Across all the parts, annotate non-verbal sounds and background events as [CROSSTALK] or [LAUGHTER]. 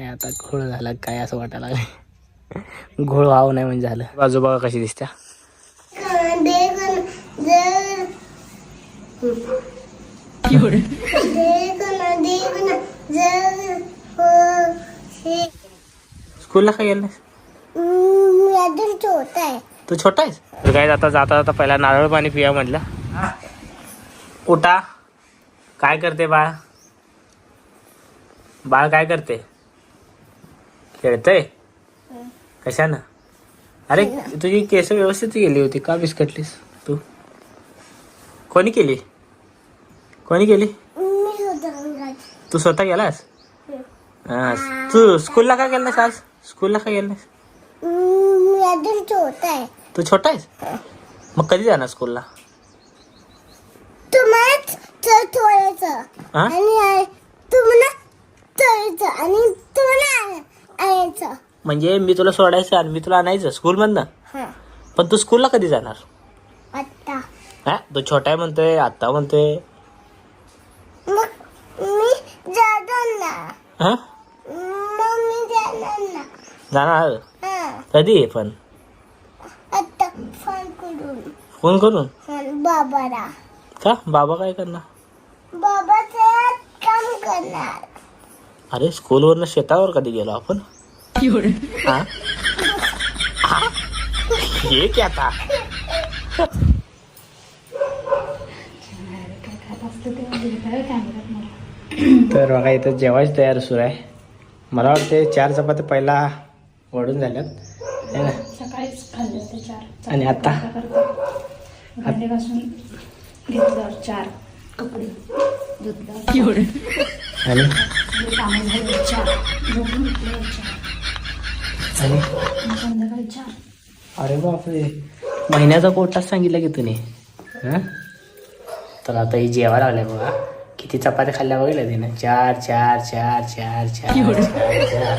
नाही आता घोळ झाला काय असं वाटायला लागलं घोळ व्हावं नाही म्हणजे झालं. बाजू बघा कशी दिसत्या. स्कूलला काय गेलं तू छोटा आहेस? तर काय जाता जाता जाता पहिला नारळ पाणी पिया म्हटलं. उठा. काय करते बाळ? बाळ काय करते? खेळतय? कशानं? अरे तुझी केस व्यवस्थित गेली होती. का बिस्कटलीस तू? कोणी केली? कोणी केली? तू स्वतः गेलास? हा, तू स्कूलला काय गेलं नाहीस आज? स्कूलला काय गेलं नाहीस तू छोटा आहेस? मग कधी जाणार स्कूलला हा आणि तुम्हाला तळायचं आणि तुम्हाला आणायचं म्हणजे मी तुला सोडायचं आणि मी तुला आणायचं स्कूलमधनं? हा. पण तू स्कूलला कधी जाणार? आता हा? तू छोटा आहे म्हणतोय आता म्हणतोय. मग मी जाणार ना. हा? मग मी जाणार ना. जाणार? हा. कधी आहे पण? आता फोन करून. फोन करून? बाबाला. का? बाबा काय करणार? बाबाचं काम करणार. अरे स्कूलवरनं शेतावर कधी गेलो आपण? हा? हा? हे की आता तर बघा इथं जेवायची तयारी सुरू आहे. मला वाटते चार चपात्या पहिला वडून झाल्यात. है ना? सकाळीच खाल्ले होते चार. आणि आता? घेतल्यावर चार कपडे आणि कामं झाले चार झोपून उठल्यावर चार आणि आणि संध्याकाळी चार अरे बापरे. महिन्याचा कोटाच सांगितलं की तुम्ही हं? तर आता ही जेवायला लागल्या बघा. किती चपात्या खाल्ल्या बघितल्या तिने. चार चार चार चार चार चार चार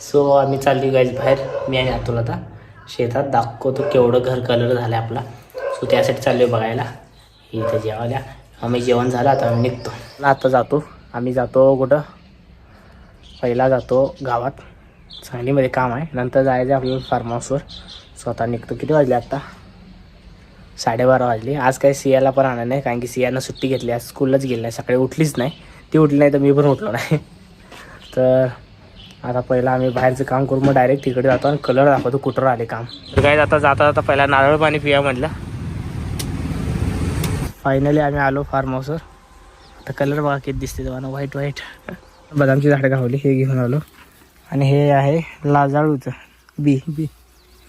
सो आम्ही चालली गायच बाहेर. मी आणि अतुल आता शेतात. दाखवतो केवढं घर कलर झालं आपला. सो त्यासाठी चाललोय बघायला. इथं जेवायला. आम्ही जेवण झालं आता आम्ही निघतो. आता जातो. आम्ही जातो कुठं? पहिला जातो गावात. सांगलीमध्ये काम आहे. नंतर जायचं आपल्याला फार्म हाऊसवर स्वतः निघतो. किती वाजले आत्ता साडेबारा वाजले. आज काही सियाला पण आणलं नाही कारण की सियानं सुट्टी घेतली. आज स्कूललाच गेली नाही. सकाळी उठलीच नाही. ती उठली नाही तर मी पण उठलो नाही. [LAUGHS] तर आता पहिला आम्ही बाहेरचं काम करू. मग डायरेक्ट तिकडे जातो आणि कलर दाखवतो कुठं आले काम. तर काय जाता जाता जाता पहिला नारळ पाणी पिया म्हटलं. फायनली आम्ही आलो फार्म हाऊसवर आता कलर बघा किती दिसते तुम्हाला. व्हाईट व्हाईट बदामची झाडं गावली हे घेऊन आलो. आणि हे आहे लाजाळूचं बी बी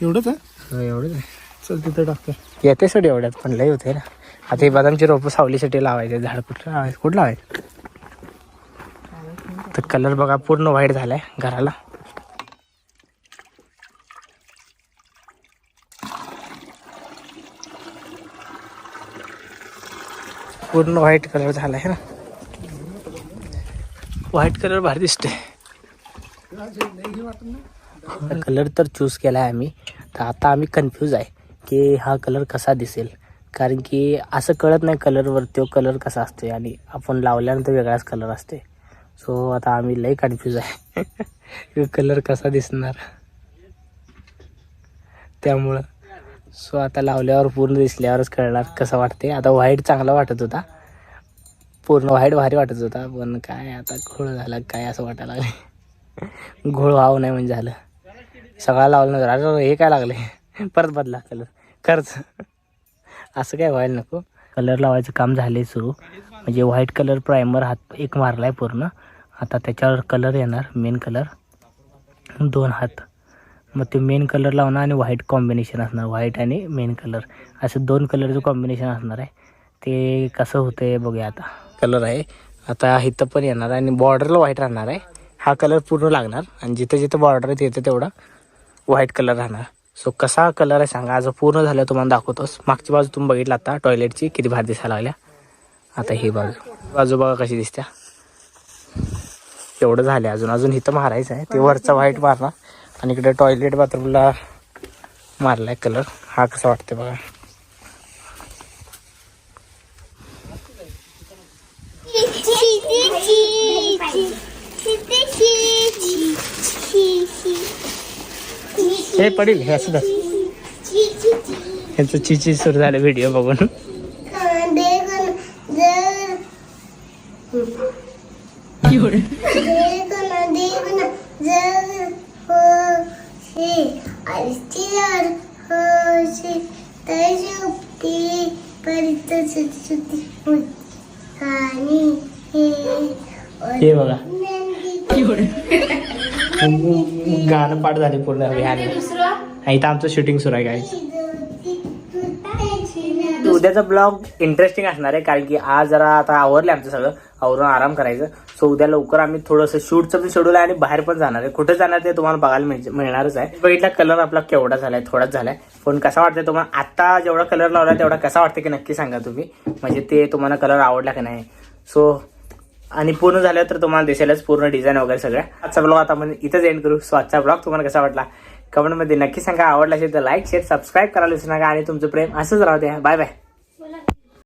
एवढंच आहे? हो, एवढंच आहे. चल तिथं टाकतो. येते सड एवढ्यात पण लय होते ना. आता हे बदामची रोपं सावलीसाठी लावायचे झाड कुठं लावायचं कुठं लावायचं? तर कलर बघा पूर्ण व्हाईट झालाय घराला. पूर्ण व्हाईट कलर झालाय ना. व्हाईट कलर भारी दिसते. कलर तर चूज केला आहे आम्ही. तर आता आम्ही कन्फ्यूज आहे की हा कलर कसा दिसेल. कारण की असं कळत नाही कलरवर तो कलर कसा असते आणि आपण लावल्यानंतर वेगळाच कलर असते सो आता आम्ही लई कन्फ्यूज आहे. [LAUGHS] कलर कसा दिसणार. त्यामुळं. सो आता लावल्यावर पूर्ण दिसल्यावरच कळणार कसं वाटते आता व्हाईट चांगला वाटत होता. पूर्ण व्हाईट भारी वाटत होता पण काय आता घोळ झाला काय असं वाटायला लागले घोळ व्हावं नाही म्हणजे झालं. सगळा लावलं नंतर अरे हे काय लागले परत बदला कलर. खरंच. असं काय व्हायला नको. कलर लावायचं काम झाले सुरू. म्हणजे व्हाईट कलर प्रायमर हात एक मारला आहे पूर्ण. आता त्याच्यावर कलर येणार मेन कलर. दोन हात. मग ते मेन कलर लावणार आणि व्हाईट कॉम्बिनेशन असणार व्हाईट आणि मेन कलर. असं दोन कलरचं कॉम्बिनेशन असणार आहे. ते कसं होतं आहे बघूया आता. कलर आहे. आता इथं पण येणार आहे आणि बॉर्डरला व्हाईट राहणार आहे. हा कलर पूर्ण लागणार आणि जिथं जिथं बॉर्डर आहे तिथं तेवढा व्हाईट कलर राहणार. सो कसा कलर आहे सांगा. आज पूर्ण झालं तुम्हाला दाखवतोस मागची बाजू तुम्ही बघितला आता टॉयलेटची किती भार दिसायला लागल्या. आता ही बाजू. बाजू बघा कशी दिसत्या. एवढं झालं अजून. अजून इथं मारायचं आहे. ते वरचा व्हाईट मारणार. आणि इकडे टॉयलेट बाथरूमला मारला आहे कलर हा कसा वाटते बघा. हे पडील हे असं ह्यांचं चिची सुरू झालं व्हिडिओ बघून. हो बघा. गाणं पाठ झाले पूर्ण विहाने इथं आमचं शूटिंग सुरू आहे काय उद्याचा ब्लॉग इंटरेस्टिंग असणार आहे कारण की आज जरा आता आवरले आमचं सगळं. आवरून आराम करायचं. सो उद्या लवकर आम्ही थोडंसं शूटचं पण शेड्यूल आहे आणि बाहेर पण जाणार आहे. कुठे जाणार ते तुम्हाला बघायला मिळ- मिळणारच आहे. बघितला कलर आपला केवढा झालाय थोडाच झालाय. पण कसा वाटतंय तुम्हाला आता जेवढा कलर लावला तेवढा कसा वाटतं की नक्की सांगा तुम्ही. म्हणजे ते तुम्हाला कलर आवडला की नाही. सो आणि पूर्ण झालं तर तुम्हाला दिसेलच पूर्ण डिझाईन वगैरे सगळ्या आजचा ब्लॉग आता आपण इथंच एंड करू. सो आजचा ब्लॉग तुम्हाला कसा वाटला? कमेंटमध्ये नक्की सांगा. आवडला असेल तर लाईक शेअर सबस्क्राईब करायला विसरू नका. आणि तुमचं प्रेम असंच राहू द्या. Bye bye